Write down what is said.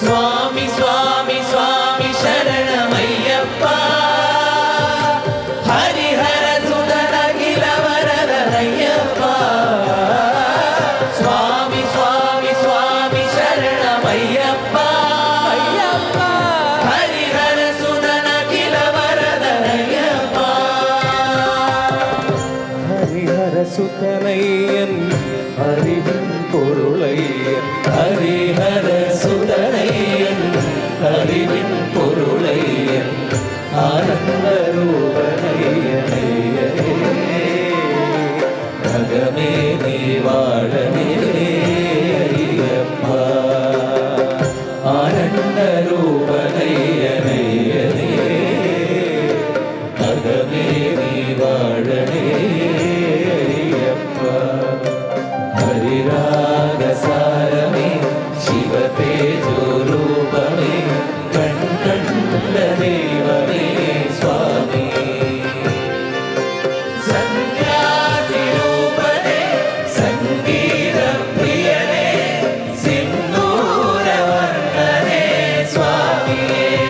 స్వామి స్వామి స్వామి శరణమయ్యప్ప. హరిహర సుదన గిలవరయ్యప్ప స్వామి స్వామి స్వామి శరణమయ్యప్ప. అయ్యప్ప. హరిహర సుదన గిలవరయ్యప్ప హరిహర సుతనయ్యన్ അറിവിൻ പൊരുളയ്യ ആനന്ദരൂപനയ്യനയ്യേ നീ വാഴനേ അയ്യപ്പ ആനന്ദരൂപനയ്യന ഉള്ളതേ